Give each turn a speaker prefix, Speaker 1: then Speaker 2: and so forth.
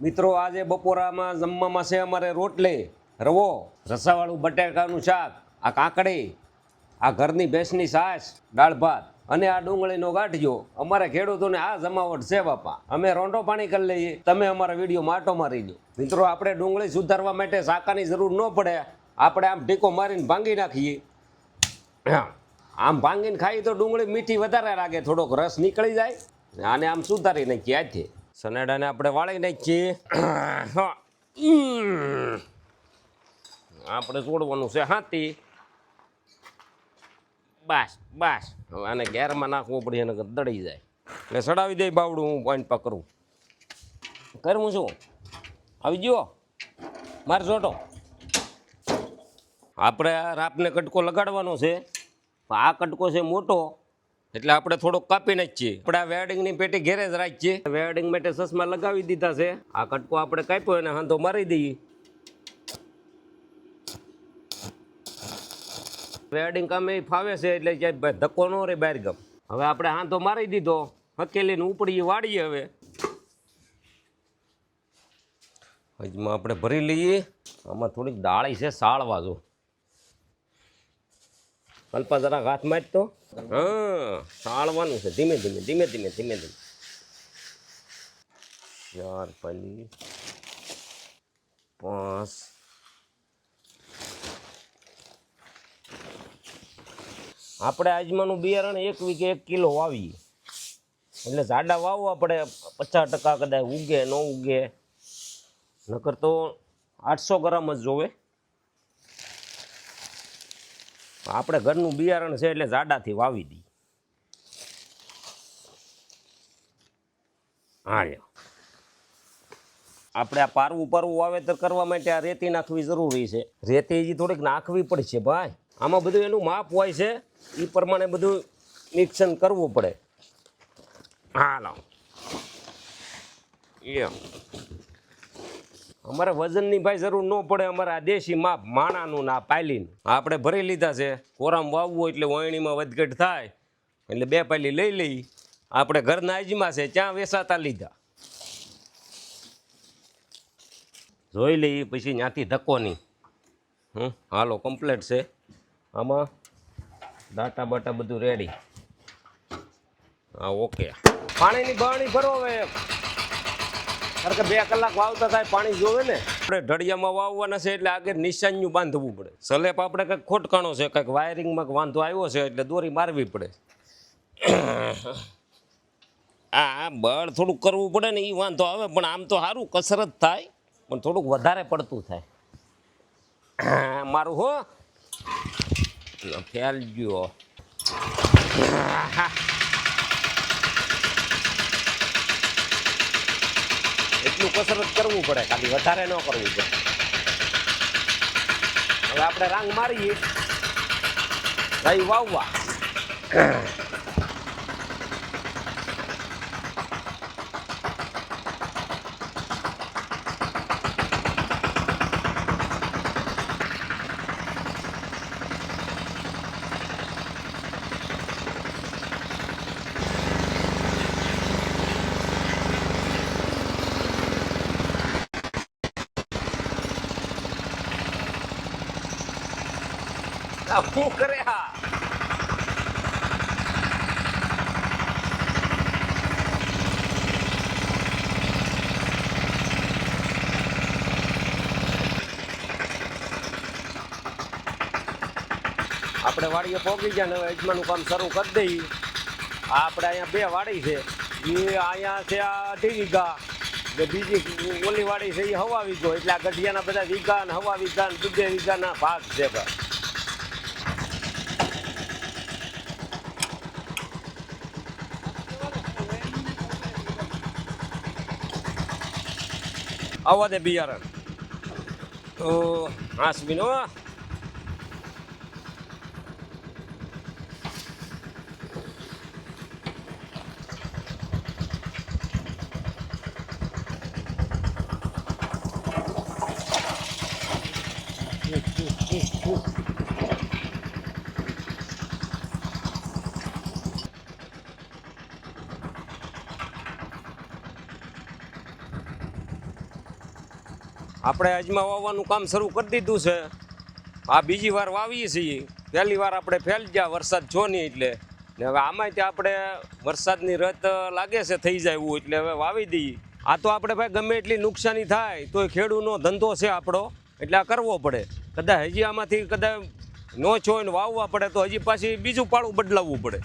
Speaker 1: મિત્રો, આજે બપોરામાં જમવામાં છે અમારે રોટલી, રવો, રસાવાળું બટાકાનું શાક, આ કાકડી, આ ઘરની ભેંસની સાસ દાળ ભાત અને આ ડુંગળીનો ગાંઠિયો. અમારે ખેડૂતોને આ જમાવટ છે, બાપા. અમે રોંડો પાણી કરી લઈએ. તમે અમારા વીડિયો માટો મારી દો. મિત્રો, આપણે ડુંગળી સુધારવા માટે શાકાની જરૂર ન પડે. આપણે આમ ઢીકો મારીને ભાંગી નાખીએ. આમ ભાંગીને ખાઈએ તો ડુંગળી મીઠી વધારે લાગે. થોડોક રસ નીકળી જાય. આને આમ સુધારી નાખીએ આજથી સનેડાને આપણે વાળી નાખીએ. આપણે છોડવાનું છે હાથી. બસ બસ. હવે આને ગેરમાં નાખવું પડે એને દળી જાય. એટલે સડાવી દે બાવડું હું પોઈન્ટ પકડું. કરવું છું આવી ગયો? મારે જોટો. આપણે રાપને કટકો લગાડવાનો છે. આ કટકો છે મોટો. એટલે આપણે થોડોક કાપી નાખીએ આપણે આ વેડિંગની પેટી ઘેરે જ રાખીએ. વેડિંગ માટે સસમા લગાવી દીધા છે. આ કટકો આપણે કાપ્યો અને હાંધો મારી દઈએ. વેડિંગ કામે ફાવે છે એટલે ધક્કો ન રહે બહાર ગમ. હવે આપણે હાંધો મારી દીધો. હકેલીને ઉપડીએ, વાળીએ હવે. હજમાં આપણે ભરી લઈએ. આમાં થોડીક દાળી છે, સાળવા જો. કલ્પા જરાક હાથ માર તો. હા સાળવાનું છે. ધીમે ધીમે ધીમે ધીમે ધીમે ધીમે. ચાર પલી પાંચ. આપણે આજમાનું બિયારણ એક વીઘે એક કિલો વાવીએ. એટલે જાડા વાવો આપણે પચાસ ટકા કદાચ ઉગે, ન ઉગે. નકર તો આઠસો ગ્રામ જ જોવે. આપણે ઘરનું બિયારણ છે એટલે જાડાથી વાવી દઈએ. હા આપણે આ પારવું પારવું વાવેતર કરવા માટે આ રેતી નાખવી જરૂરી છે. રેતી હજી થોડીક નાખવી પડશે ભાઈ. આમાં બધું એનું માપ હોય છે એ પ્રમાણે બધું નિરીક્ષણ કરવું પડે. હા લો લ્યો. અમારે વજનની ભાઈ જરૂર ન પડે, અમારે આ દેશી માપ, માણાનું ના પાયલીનું. આપણે ભરી લીધા છે. કોરામ વાવવું એટલે વણણીમાં વધઘટ થાય. એટલે બે પાયલી લઈ લઈ. આપણે ઘરના આજમાં છે, ત્યાં વેસાતા લીધા. જોઈ લઈએ પછી ત્યાંથી ધક્કો નહીં. હમ, હાલો કમ્પ્લેટ છે. આમાં ડાટા બાટા બધું રેડી હા ઓકે પાણીની બરણી ભરો હવે. કારણ કે બે કલાક વાવતા થાય, પાણી જોવે ને. આપણે ઢળિયામાં વાવવાના છે એટલે આગળ નિશાન્યું બાંધવું પડે. સલેપ આપણે કંઈક ખોટકાણો છે, કંઈક વાયરિંગમાં વાંધો આવ્યો છે એટલે દોરી મારવી પડે. આ બળ થોડુંક કરવું પડે ને એ વાંધો આવે, પણ આમ તો સારું કસરત થાય, પણ થોડુંક વધારે પડતું થાય. મારું હો. ફેલ ગયો એટલું કસરત કરવું પડે, ખાલી વધારે ન કરવું પડે. હવે આપણે રાંગ મારીએ. ભાઈ વાવવા. આપણે વાડીએ પોગી ગયા ને હવે અજમાનું કામ શરૂ કરી દઈએ. આપણે અહીંયા બે વાડી છે. એ અહીંયા છે આ અઢી વીઘા. ને બીજી ઓલી વાડી છે એ હવા વીઘો. એટલે આ ગઢિયાના બધા વીઘા ને હવા વીઘા ને દુબે વીઘાના ભાગ છે ભાઈ awa de biar tu mas minua Oh. આપણે અજમા વાવવાનું કામ શરૂ કરી દીધું છે. આ બીજી વાર વાવીએ છીએ. પહેલી વાર આપણે ફેલ ગયા, વરસાદ છો નહીં એટલે. ને હવે આમાંય ત્યાં આપણે વરસાદની રત લાગે છે, થઈ જાય એવું એટલે હવે વાવી દઈએ. આ તો આપણે ભાઈ ગમે એટલી નુકસાની થાય તો એ ખેડૂતનો ધંધો છે આપણો. એટલે આ કરવો પડે. કદાચ હજી આમાંથી કદાચ નો છો ને વાવવા પડે, તો હજી પાછી બીજું પાળું બદલાવવું પડે.